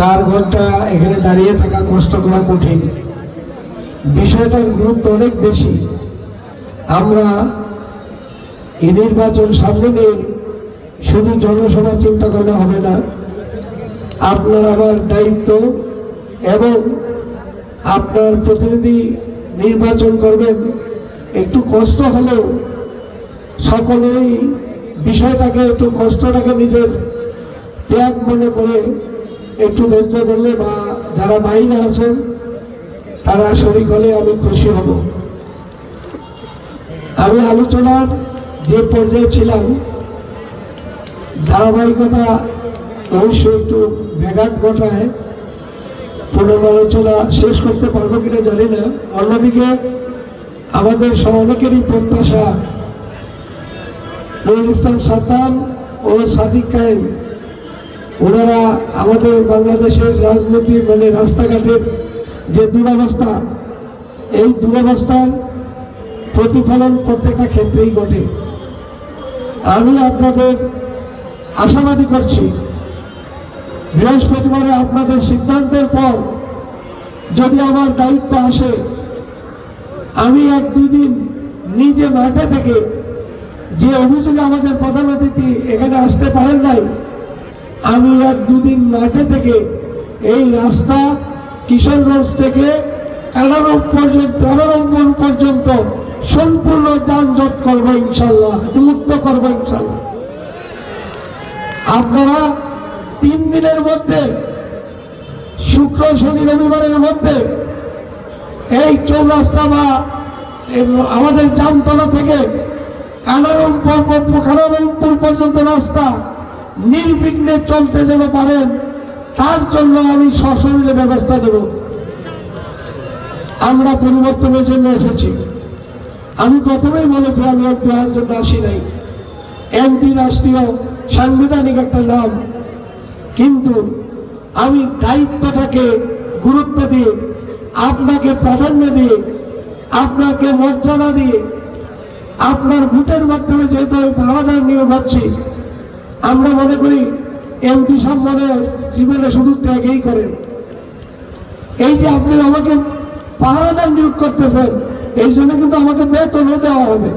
চার ঘণ্টা এখানে দাঁড়িয়ে থাকা কষ্ট করা কঠিন। বিষয়টার গুরুত্ব অনেক বেশি। আমরা এই নির্বাচন সামনে নিয়ে শুধু জনসভা চিন্তা করলে হবে না। আপনার আমার দায়িত্ব এবং আপনার প্রতিনিধি নির্বাচন করবেন। একটু কষ্ট হলেও সকলেই বিষয়টাকে, একটু কষ্টটাকে নিজের ত্যাগ মনে করে একটু ধৈর্য ধরলে বা যারা বাইরে আছেন, তারা শরিক হলে আমি খুশি হব। আমি আলোচনার যে পর্যায়ে ছিলাম, ধারাবাহিকতা অবশ্যই একটু ব্যাঘাত ঘটায়। পুনরালোচনা শেষ করতে পারব কিনা জানি না। অন্যদিকে আমাদের অনেকেরই প্রত্যাশা, নুরুল ইসলাম সাদ্দাম ও সাদিক কায়েম। ওনারা আমাদের বাংলাদেশের রাজনীতি মানে রাস্তাঘাটের যে দুরবস্থা, এই দুরবস্থার প্রতিফলন প্রত্যেকটা ক্ষেত্রেই ঘটে। আমি আপনাদের আশাবাদী করছি, বৃহস্পতিবারে আপনাদের সিদ্ধান্তের পর যদি আমার দায়িত্ব আসে, আমি এক দুই দিন নিজে মাঠে থেকে যে অভিযোগে আমাদের প্রধান অতিথি এখানে আসতে পারেন নাই আমি এক দুদিন মাঠে থেকে এই রাস্তা কিশোরগঞ্জ থেকে কানারম পর্যন্ত কানারঙ্গন পর্যন্ত সম্পূর্ণ যানজট করব ইনশাল্লাহ মুক্ত করব ইনশাল্লাহ। আপনারা তিন দিনের মধ্যে, শুক্র, শনি, রবিবারের মধ্যে এই চৌরাস্তা বা আমাদের জামতলা থেকে কানারমপুর পর্যন্ত রাস্তা নির্বিঘ্নে চলতে যেন পারেন, তার জন্য আমি সশরীরে ব্যবস্থা দেব। আমরা পরিবর্তনের জন্য এসেছি। আমি প্রথমেই বলেছি, আমি এক দেওয়ার জন্য আসি নাই। এমপি রাষ্ট্রীয় সাংবিধানিক একটা নাম। কিন্তু আমি দায়িত্বটাকে গুরুত্ব দিয়ে, আপনাকে প্রাধান্য দিয়ে, আপনাকে মর্যাদা দিয়ে, আপনার ভোটের মাধ্যমে যেহেতু আমি পাহাড়ার নিয়োগ হচ্ছি আমরা মনে করি এমপি সম্মানে জীবনে শুধু ত্যাগেই করেন। এই যে আপনি আমাকে পাহারাদার নিয়োগ করতেছেন, এই জন্য কিন্তু আমাকে বেতনও দেওয়া হবে।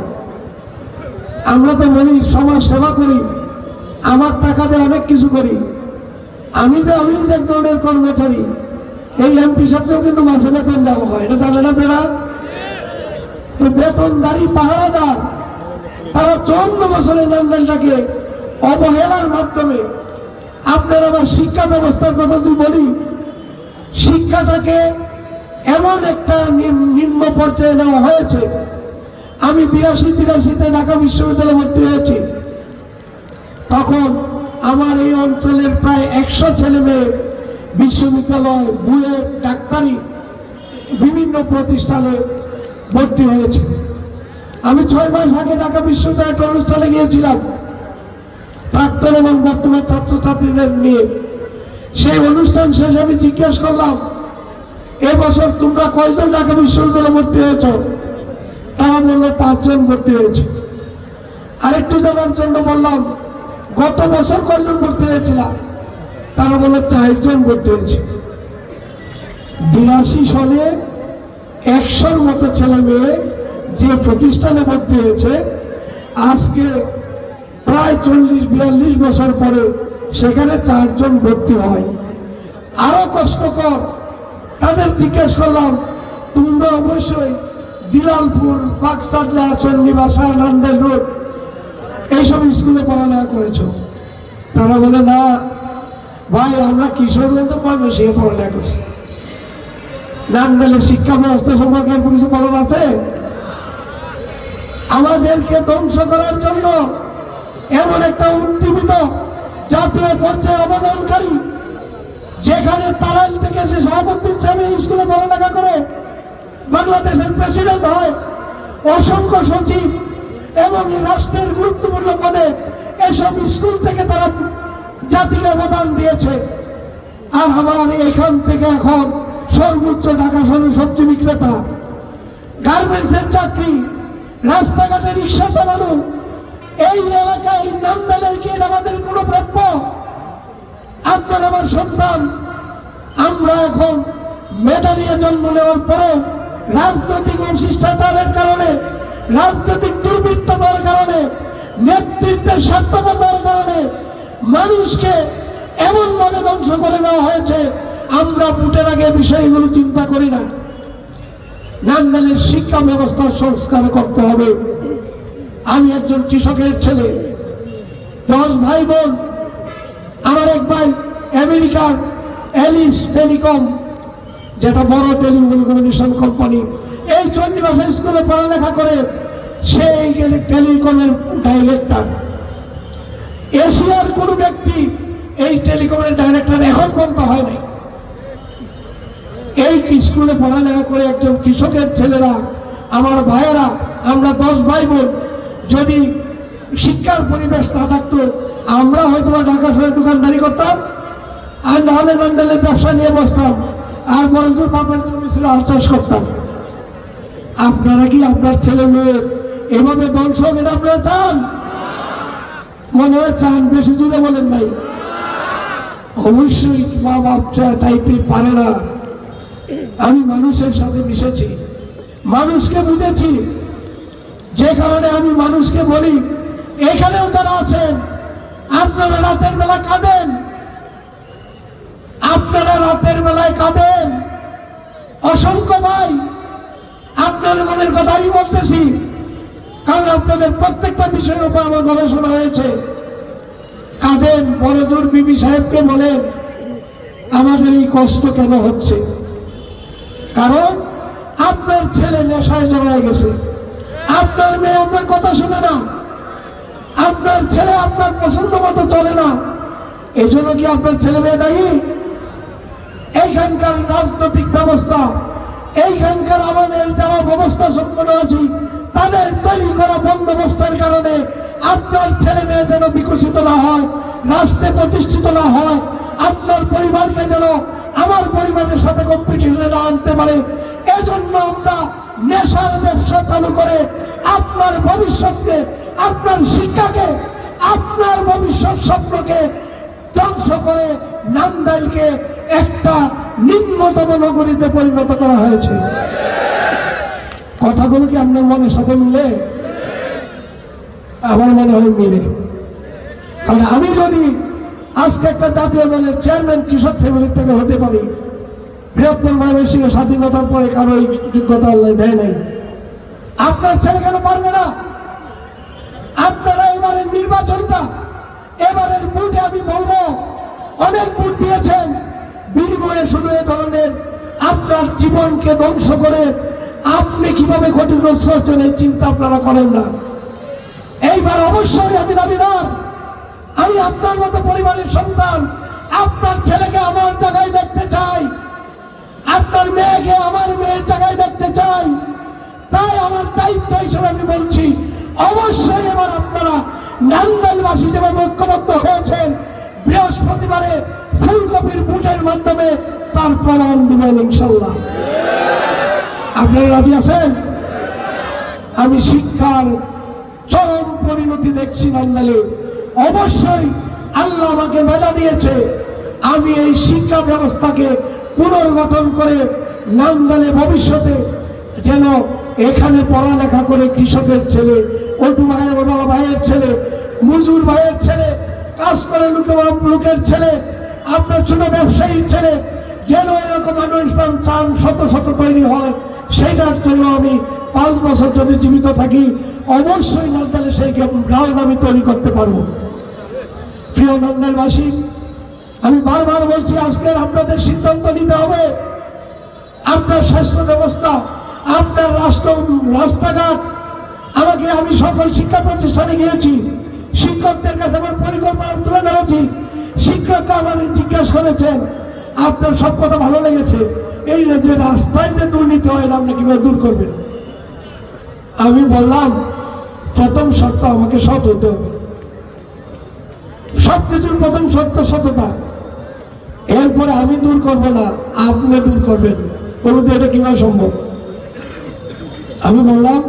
আমরা তো বলি সমাজ সেবা করি, আমার টাকা দিয়ে অনেক কিছু করি। আমি যে আমি যে এক ধরনের কর্মচারী, এই এমপি সাহেবকেও কিন্তু মাসে বেতন দেওয়া হয়। এটা জানে না বেড়া তো বেতনদারি পাহারাদার, তারা চৌন্ন বছরের লেনদেনটাকে অবহেলার মাধ্যমে আপনার আবার শিক্ষা ব্যবস্থার কথা যদি বলি, শিক্ষাটাকে এমন একটা নিম- নিম্ন পর্যায়ে নেওয়া হয়েছে। আমি বিরাশি তিরাশিতে ঢাকা বিশ্ববিদ্যালয়ে ভর্তি হয়েছি। তখন আমার এই অঞ্চলের প্রায় একশো ছেলে মেয়ে বিশ্ববিদ্যালয় বুয়ে ডাক্তারি বিভিন্ন প্রতিষ্ঠানে ভর্তি হয়েছে। আমি ছয় মাস আগে ঢাকা বিশ্ববিদ্যালয়ের একটা অনুষ্ঠানে গিয়েছিলাম। প্রাক্তন এবং বর্তমান ছাত্রছাত্রীদের নিয়ে। সেই অনুষ্ঠান শেষে আমি জিজ্ঞেস করলাম এবছর তোমরা কয়জন ঢাকা বিশ্ববিদ্যালয়ে ভর্তি হয়েছ? তারা বলল, পাঁচজন ভর্তি হয়েছে। আরেকটু জানার জন্য বললাম, গত বছর কয়জন ভর্তি হয়েছিলাম তারা বলল, চারজন ভর্তি হয়েছে। বিরাশি সনে একশোর মতো ছেলে মেয়ে যে প্রতিষ্ঠানে ভর্তি হয়েছে, আজকে প্রায় চল্লিশ, বিয়াল্লিশ বছর পরে সেখানে চারজন ভর্তি হয়। আরও কষ্টকর, তাদের জিজ্ঞেস করলাম, তোমরা অবশ্যই দিলালপুর বাক্সাদলা চন্ডীবাসা, নান্দেল রোড এইসব স্কুলে পড়ালেখা করেছ? তারা বলে, না, ভাই, আমরা কিশোরগঞ্জ ময়মনসিংহে পড়ালেখা করছি। নান্দালের শিক্ষা ব্যবস্থা সম্পর্কে কিছু বলার আছে? আমাদেরকে ধ্বংস করার জন্য এমন একটা উদ্দীপিত জাতীয় পর্যায়ে অবদানকারী, যেখানে তারাল থেকে সে সভাপতি হিসাবে স্কুলে পড়ালেখা করে, বাংলাদেশের প্রেসিডেন্ট হয়, অসংখ্য সচিব এবং রাষ্ট্রের গুরুত্বপূর্ণ পদে এসব স্কুল থেকে তারা জাতির অবদান দিয়েছে। আর আমার এখান থেকে এখন সর্বোচ্চ ঢাকা শহরের সবজি বিক্রেতা গার্মেন্টসের চাকরি, রাস্তাঘাটে রিক্সা চালানো এই এলাকায় নামদালের কি আমাদের কোনো প্রাপ্য? আপনার আমার সন্তান। আমরা এখন মেধা নিয়ে জন্ম নেওয়ার পরে রাজনৈতিক শিষ্টাচারের কারণে, রাজনৈতিক দুর্বৃত্ততার কারণে, নেতৃত্বের স্বার্থপতার কারণে মানুষকে এমন ভাবে ধ্বংস করে দেওয়া হয়েছে, আমরা ভোটের আগে বিষয়গুলো চিন্তা করি না। নান্দালের শিক্ষা ব্যবস্থা সংস্কার করতে হবে। আমি একজন কৃষকের ছেলে। দশ ভাই বোন আমার এক ভাই, আমেরিকার অ্যালিস টেলিকম, যেটা বড় টেলিকমিউনিকেশন কোম্পানি। এই চণ্ডীবাসা স্কুলে পড়ালেখা করে সে এই টেলিকমের ডাইরেক্টর এশিয়ার কোন ব্যক্তি এই টেলিকমের ডাইরেক্টর এখন পর্যন্ত হয় নাই। এই স্কুলে পড়ালেখা করে একজন কৃষকের ছেলেরা, আমার ভাইয়েরা, আমরা দশ ভাই বোন যদি শিক্ষার পরিবেশ না থাকতো, আমরা হয়তো ঢাকা শহরে দোকানদারি করতাম, আর নাহলে নান্দালের ব্যবসা নিয়ে বসতাম, আর বড়জোর বাপের জমি ছিল চাষ করতাম। আপনারা কি আপনার ছেলে মেয়ে এভাবে ধ্বংস এটা আপনারা চান? মনে হয় চান, বেশি জুড়ে বলেন নাই। অবশ্যই মা বাপ চা- চাইতে পারে না। আমি মানুষের সাথে মিশেছি, মানুষকে বুঝেছি যে কারণে আমি মানুষকে বলি, এখানেও যারা আছেন, আপনারা রাতের বেলা কাঁদেন। আপনারা রাতের বেলায় কাঁদেন। অসংখ্য ভাই, আপনার মনের কথা আমি বলতেছি, কারণ আপনাদের প্রত্যেকটা বিষয়ের উপর আমার গবেষণা হয়েছে। কাঁদেন বড়দূর বিবি সাহেবকে বলেন, আমাদের এই কষ্ট কেন হচ্ছে? কারণ আপনার ছেলে নেশায় জড়ায় গেছে। আপনার মেয়ে আপনার কথা শুনে না। আপনার ছেলে আপনার পছন্দ মতো চলে না। এই জন্য কি আপনার ছেলে মেয়ে দায়ী? এইখানকার রাজনৈতিক ব্যবস্থা, এইখানকার আমাদের যারা ব্যবস্থা সম্পন্ন আছি, তাদের তৈরি করা বন্দোবস্তের কারণে আপনার ছেলে মেয়ে যেন বিকশিত না হয়, রাষ্ট্রে প্রতিষ্ঠিত না হয়, আপনার পরিবারকে যেন আমার পরিবারের সাথে কম্পিটিশনে না আনতে পারে। এজন্য আমরা নেশার ব্যবসা চালু করে আপনার ভবিষ্যৎকে, আপনার শিক্ষাকে, আপনার ভবিষ্যৎ স্বপ্নকে ধ্বংস করে নান্দাইলকে একটা নিম্নতম নগরীতে পরিণত করা হয়েছে। কথাগুলো কি আপনার মনের সাথে মিলে? আমার মনে হয় মিলে। কারণ আমি যদি আজকে একটা জাতীয় দলের চেয়ারম্যান কৃষক ফ্যামিলির থেকে হতে পারি বৃহত্তর ময়মনসিংহ স্বাধীনতার পরে কারও যোগ্যতা আল্লাহ দেয় নাই। আপনার ছেলে কেন পারবে না? আপনারা এবারের নির্বাচনটা, এবারের ভোটে আমি বলব, অনেক ভোট দিয়েছেন। বিনিময়ে শুধু এ ধরনের আপনার জীবনকে ধ্বংস করে আপনি কীভাবে ক্ষতিগ্রস্ত হচ্ছেন এই চিন্তা আপনারা করেন না। এইবার অবশ্যই আমি দাবিদার আমি আপনার মতো পরিবারের সন্তান, আপনার ছেলেকে আমার জায়গায় দেখতে চাই। আপনার মেয়েকে আমার মেয়ের জায়গায় দেখতে চাই। তাই আমার দায়িত্ব হিসেবে আমি বলছি, অবশ্যই এবার আপনারা নান্দাইলবাসী যেভাবে ঐক্যবদ্ধ হয়েছেন, বৃহস্পতিবারে ফুলকপির বুটের মাধ্যমে তার প্রমাণ দিবেন ইনশাল্লাহ আপনারা রাজি আছেন? আমি শিক্ষার চরম পরিণতি দেখছি নান্দালে। অবশ্যই আল্লাহ আমাকে মেধা দিয়েছে। আমি এই শিক্ষা ব্যবস্থাকে পুনর্গঠন করে নান্দালে ভবিষ্যতে যেন এখানে পড়ালেখা করে কৃষকের ছেলে অটু ভাইয়ের বাবা ভাইয়ের ছেলে, মজুর ভাইয়ের ছেলে, কাজ করে লোকে লোকের ছেলে, আপনার ছোট ব্যবসায়ীর ছেলে, যেন এরকম ইসলাম চান শত শত তৈরি হয়, সেইটার জন্য আমি পাঁচ বছর যদি জীবিত থাকি, অবশ্যই নান্দালে সেই গ্রাউন্ড আমি তৈরি করতে পারব। প্রিয় নন্দালবাসী আমি বারবার বলছি, আজকের আপনাদের সিদ্ধান্ত নিতে হবে। আপনার স্বাস্থ্য ব্যবস্থা, আপনার রাষ্ট্র, রাস্তাঘাট। আমাকে আমি সকল শিক্ষা প্রতিষ্ঠানে গিয়েছি। শিক্ষকদের কাছে আমার পরিকল্পনা তুলে ধরেছি। শিক্ষকরা আমার জিজ্ঞাসা করেছেন, আপনার সব কথা ভালো লেগেছে। এই যে রাস্তায় যে দুর্নীতি হয়, এটা আপনি কীভাবে দূর করবেন? আমি বললাম, প্রথম শর্ত আমাকে সৎ হতে হবে। সবকিছুর প্রথম সত্য সততা। এরপরে আমি দূর করব না আপনি দূর করবেন। বলুন এটা কীভাবে সম্ভব? আমি বললাম,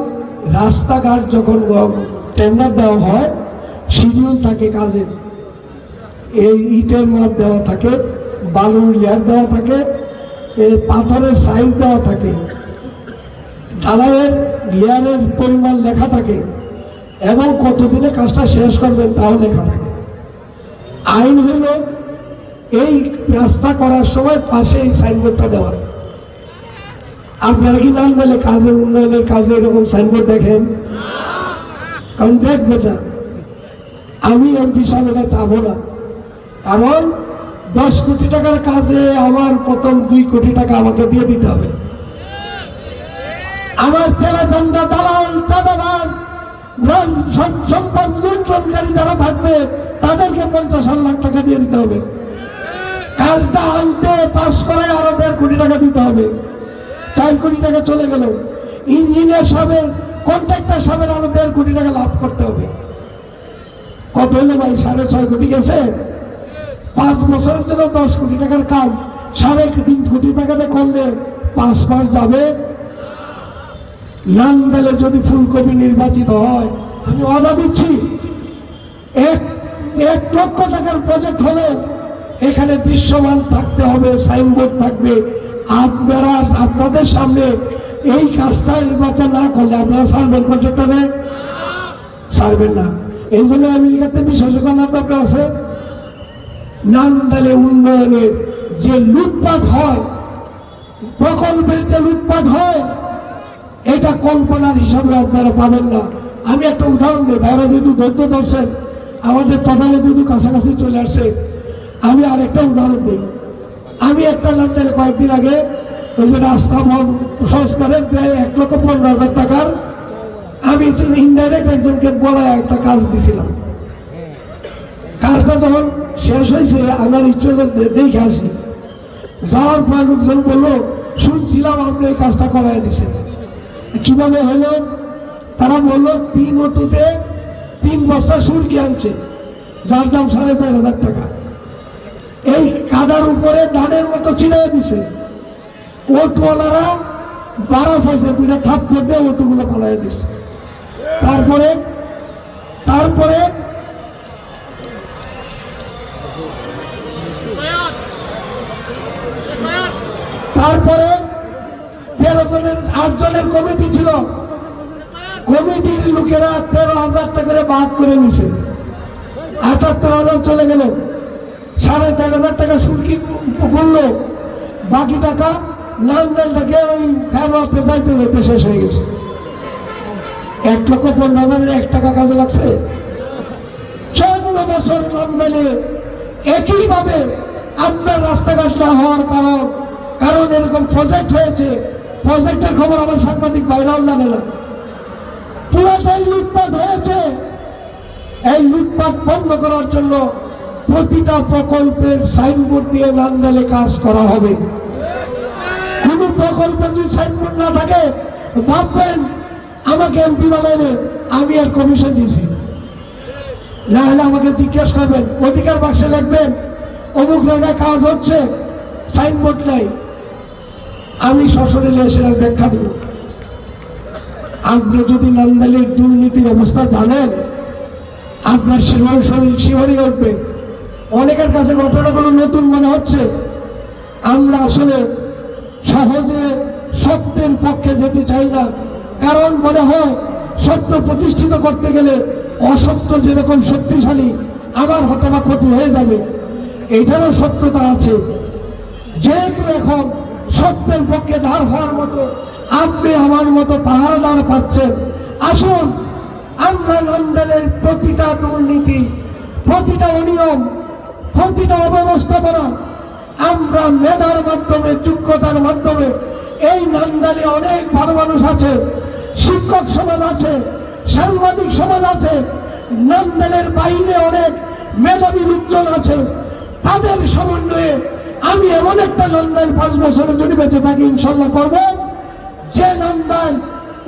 রাস্তাঘাট যখন টেন্ডার দেওয়া হয় শিডিউল থাকে কাজের। এই ইটের মাপ দেওয়া থাকে, বালুর লেয়ার দেওয়া থাকে, এ পাথরের সাইজ দেওয়া থাকে। ঢালাইয়ের লেয়ারের পরিমাণ লেখা থাকে এবং কতদিনে কাজটা শেষ করবেন তাও লেখা থাকে। আইন হলো এই রাস্তা করার সময় পাশে এই সাইনবোর্ডটা দেওয়া। আপনারা কি নাম দিলে কাজের উন্নয়নের কাজে এরকম সাইনবোর্ড দেখেন? কারণ দেখবে না আমি এমপি সাহেব এটা চাবো না। কারণ দশ কোটি টাকার কাজে আমার প্রথম দুই কোটি টাকা আমাকে দিয়ে দিতে হবে। আমার ছেলে চন্দা দালাল, চাঁদাবাজ সম্পদ লুণ্ঠনকারী যারা থাকবে, তাদেরকে পঞ্চাশ লাখ টাকা দিয়ে দিতে হবে। কাজটা আনতে পাস করে আরও দেড় কোটি টাকা দিতে হবে। চার কোটি টাকা চলে গেল। ইঞ্জিনিয়ার সাহেবের, কন্ট্রাক্টর সাহেবের আরও দেড় কোটি টাকা লাভ করতে হবে। কত হলো ভাই? সাড়ে ছয় কোটি গেছে? পাঁচ বছরের জন্য দশ কোটি টাকার কাজ সাড়ে তিন কোটি টাকাতে করলে পাঁচ মাস যাবে? নান্দালে যদি ফুলকপি নির্বাচিত হয়, আমি অর্ডার দিচ্ছি। এক এক লক্ষ টাকার প্রজেক্ট হলে এখানে দৃশ্যমান থাকতে হবে সাইনবোর্ড থাকবে। আপনারা আপনাদের সামনে এই কাজটা এবার না করলে আপনারা সারবেন কন্ট্রাক্টরে সারবেন না। এই জন্য আমেরিকাতে বিশেষজ্ঞতার দরকার আছে। নান্দালে উন্নয়নের যে লুটপাট হয়, প্রকল্পের যে লুটপাট হয়, এটা কল্পনার হিসাবে আপনারা পাবেন না। আমি একটা উদাহরণ দিই, বাইরে যেহেতু ধৈর্য ধরছেন আমাদের প্রধানে যেহেতু কাছাকাছি চলে আসছে। আমি আরেকটা উদাহরণ দিই। আমি একটা নান্দালে কয়েকদিন আগে ওই যে রাস্তা সংস্কারের প্রায় এক লক্ষ পনেরো হাজার টাকার, আমি ইনডাইরেক্ট একজনকে বলা একটা কাজ দিছিলাম। কাজটা যখন শেষ হয়েছে, আমার ইচ্ছে দেখে আসি। যাওয়ার পর লোকজন বলল, শুনছিলাম আপনি এই কাজটা করাই দিচ্ছেন কীভাবে হলো? তারা বলল, তিন অটোতে তিন বস্তা সুরকি আনছে, যার দাম সাড়ে চার হাজার টাকা। এই কাদার উপরে ধানের মতো ছিঁড়ে দিছে। ওটওয়ালারা বারাস আছে, দুইটা থাপ করতে ওটুগুলো পালাই দিছে। তারপরে তারপরে তারপরে তেরো জনের, আট জনের কমিটি ছিল। কমিটির লোকেরা তেরো হাজার টাকা করে ভাগ করে নিছে। আটাত্তর হাজার চলে গেল। সাড়ে চার হাজার টাকা সুরকি করল বাকি টাকা নামদাল থেকে ওই খেলোয়াড়তে যাইতে যাইতে শেষ হয়ে গেছে। এক লক্ষ পনেরো হাজারের এক টাকা কাজে লাগছে। চৌদ্দ বছর নামদালে একইভাবে আপনার রাস্তাঘাট না হওয়ার কারণ কারণ এরকম প্রজেক্ট হয়েছে প্রজেক্টের খবর আমার সাংবাদিক বাইরেও জানে না। পুরাটাই লুটপাট হয়েছে। এই লুটপাট বন্ধ করার জন্য প্রতিটা প্রকল্পের সাইনবোর্ড দিয়ে নান্দালে কাজ করা হবে। কোন প্রকল্পে যদি সাইনবোর্ড না থাকে, ভাববেন, আমাকে এমপি বানাবে আমি আর কমিশন দিয়েছি না হলে আমাকে জিজ্ঞেস করবেন, অধিকার বাক্সে লিখবেন, অমুক জায়গায় কাজ হচ্ছে, সাইনবোর্ড নাই। আমি সশরীরে এসে ব্যাখ্যা দেব। আপনি যদি নান্দালির দুর্নীতির অবস্থা জানেন, আপনার শিহর শিহরই উঠবে অনেকের কাছে ঘটনাগুলো নতুন মনে হচ্ছে। আমরা আসলে সহজে সত্যের পক্ষে যেতে চাই না। কারণ মনে হয়, সত্য প্রতিষ্ঠিত করতে গেলে অসত্য যেরকম শক্তিশালী আমার হতবা ক্ষতি হয়ে যাবে। এটারও সত্যতা আছে। যেহেতু এখন সত্যের পক্ষে ধার হওয়ার মতো আপনি আমার মতো পাহাড়দার পাচ্ছেন আসুন, আমরা লন্ডনের প্রতিটা দুর্নীতি, প্রতিটা অনিয়ম প্রতিটা অব্যবস্থাপনা আমরা মেধার মাধ্যমে, যোগ্যতার মাধ্যমে, এই নান্দালে অনেক ভালো মানুষ আছে, শিক্ষক সমাজ আছে, সাংবাদিক সমাজ আছে, নান্দালের বাইরে অনেক মেধাবী লোকজন আছে। তাদের সমন্বয়ে আমি এমন একটা নন্দান পাঁচ বছরের জন্য বেঁচে থাকি ইনশাল্লাহ করব। যে নন্দান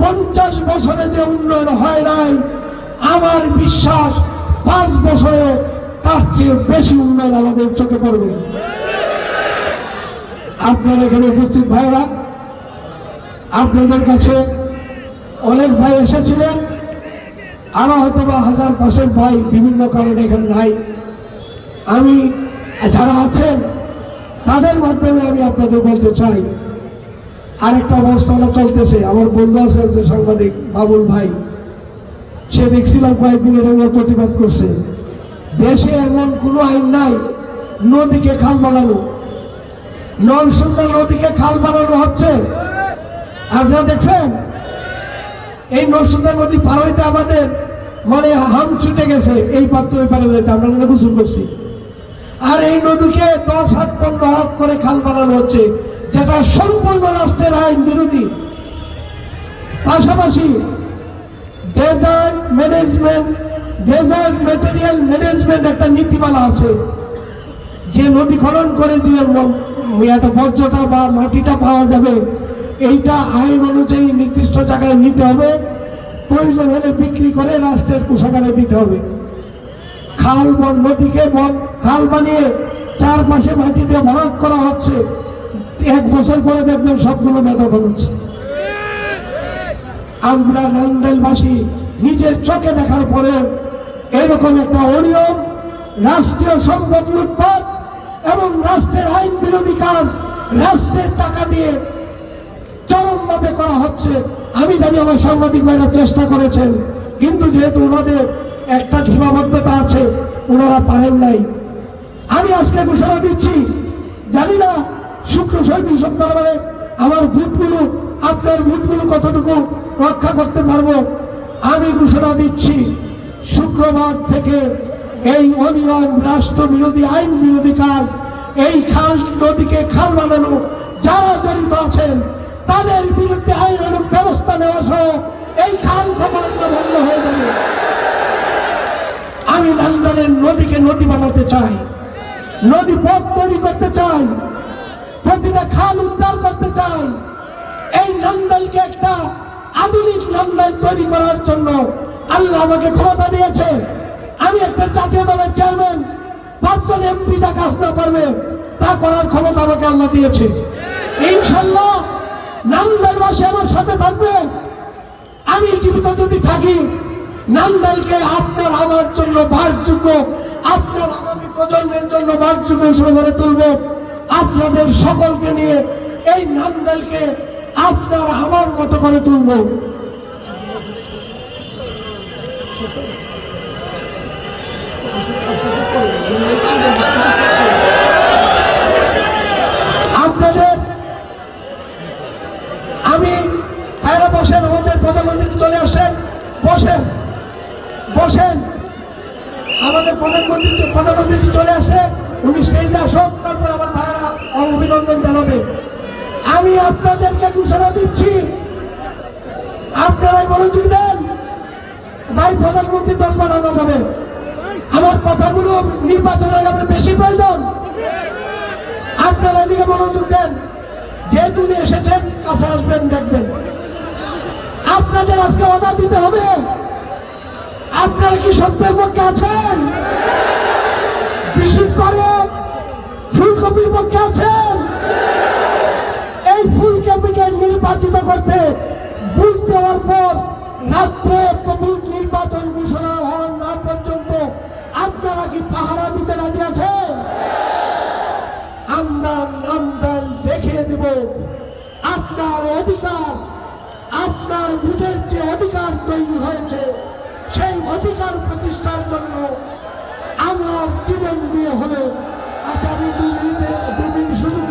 পঞ্চাশ বছরে যে উন্নয়ন হয় নাই, আমার বিশ্বাস পাঁচ বছরে তার চেয়ে বেশি উন্নয়ন আমাদের চোখে পড়বে। আপনার এখানে উপস্থিত ভাইরা আপনাদের কাছে অনেক ভাই এসেছিলেন। আরও হয়তো বা হাজার পাঁচের ভাই বিভিন্ন কারণে এখানে নাই। আমি, যারা আছেন, তাদের মাধ্যমে আমি আপনাদের বলতে চাই। আরেকটা অবস্থাটা চলতেছে। আমার বন্ধু আছে যে সাংবাদিক, বাবুল ভাই। সে দেখছিলাম কয়েকদিন নিয়ে প্রতিবাদ করছে। দেশে এমন কোনো আইন নাই, নদীকে খাল বানানো। নরসুন্দর নদীকে খাল বানানো হচ্ছে। আপনারা দেখছেন? এই নরসুন্দর নদী পার হইতে আমাদের মানে হাম ছুটে গেছে, এই পাত্র ওই পারে যেতে আমরা যেন গোসল করছি। আর এই নদীকে দশ হাত পনেরো হাত করে খাল বানানো হচ্ছে, যেটা সম্পূর্ণ রাষ্ট্রের আইন বিরোধী। পাশাপাশি desert management desert material management একটা নীতিমালা আছে। যে নদী খনন করে যে একটা বর্জ্যটা বা মাটিটা পাওয়া যাবে, এইটা আইন অনুযায়ী নির্দিষ্ট জায়গায় নিতে হবে। প্রয়োজন হলে বিক্রি করে রাষ্ট্রের কোষাগারে দিতে হবে। খাল বন, নদীকে খাল বানিয়ে চারপাশে মাটি দিয়ে ভরাট করা হচ্ছে। এক বছর পরে দেখবেন সবগুলো বেদখল হচ্ছে। আমরা নান্দেলবাসী নিজের চোখে দেখার পরে এরকম একটা অনিয়ম, রাষ্ট্রীয় সম্পদ লুটপাট এবং রাষ্ট্রের আইন বিরোধী কাজ, রাষ্ট্রের টাকা দিয়ে চরমভাবে করা হচ্ছে। আমি জানি আমার সাংবাদিক ভাইরা চেষ্টা করেছেন, কিন্তু যেহেতু ওনাদের একটা সীমাবদ্ধতা আছে, ওনারা পারেন নাই। আমি আজকে ঘোষণা দিচ্ছি, জানি না শুক্র শৈবী দরবারে আমার ভূতগুলো, আপনার ভূতগুলো কতটুকু রক্ষা করতে পারব, আমি ঘোষণা দিচ্ছি। শুক্রবার থেকে এই অনিয়ম রাষ্ট্র বিরোধী আইন বিরোধী কাজ, এই খাল নদীকে খাল বানানো, যারা জড়িত আছেন, তাদের বিরুদ্ধে আইনানুক ব্যবস্থা নেওয়া সহ এই খাল বন্ধ হয়ে যাবে। আমি নান্দালের নদীকে নদী বানাতে চাই, নদী পথ তৈরি করতে চাই, প্রতিটা খাল উদ্ধার করতে চাই। এই নন্দালকে একটা আধুনিক নন্দাল তৈরি করার জন্য আল্লাহ আমাকে ক্ষমতা দিয়েছে। আমি একটা জাতীয় দলের চেয়ারম্যান, পাঁচজন এমপি যা কাজ না পারবে, তা করার ক্ষমতা আমাকে আল্লাহ দিয়েছে। ইনশাল্লাহ নান্দাল মাসে আমার সাথে থাকবে। আমি জীবিত যদি থাকি নান্দালকে আপনার আমার জন্য বাসযোগ্য আপনার আগামী প্রজন্মের জন্য বাসযোগ্য হিসেবে গড়ে তুলব। আপনাদের সকলকে নিয়ে এই নান্দালকে আপনার আমার মতো করে তুলব। আপনাদের, আমি বাইরে বসেন আমাদের প্রধানমন্ত্রী চলে আসেন, বসেন বসেন। আমাদের প্রধানমন্ত্রী প্রধানমন্ত্রী চলে আসে, উনি স্টেজে আসুক, তারপর আমার ভাইয়েরা অভিনন্দন জানাবে। আমি আপনাদেরকে ঘোষণা দিচ্ছি, আপনারাই দেন। ভাই, প্রধানমন্ত্রী দরবার আনা যাবে। আমার কথাগুলো নির্বাচনের ব্যাপারে বেশি প্রয়োজন আপনারা এদিকে মনোযোগ দেন। যেহেতু এসেছেন, কাছে আসবেন, দেখবেন। আপনাদের আজকে অর্ডার দিতে হবে। আপনারা কি সত্যের পক্ষে আছেন? বিশেষ করে ফুলকপির পক্ষে আছেন? এই ফুলকপিকে নির্বাচিত করতে বুথ দেওয়ার পর রাত্রে প্রভুর নির্বাচন ঘোষণা হওয়ার না পর্যন্ত আপনারা কি পাহারা দিতে রাজি আছেন? আমরা নামদান দেখিয়ে দেব। আপনার অধিকার, আপনার ভোটের যে অধিকার তৈরি হয়েছে, সেই অধিকার প্রতিষ্ঠার জন্য আমরা জীবন দিয়ে হলে আচ্ছা আমি দুই মিনিটে দুই মিনিট সুযোগ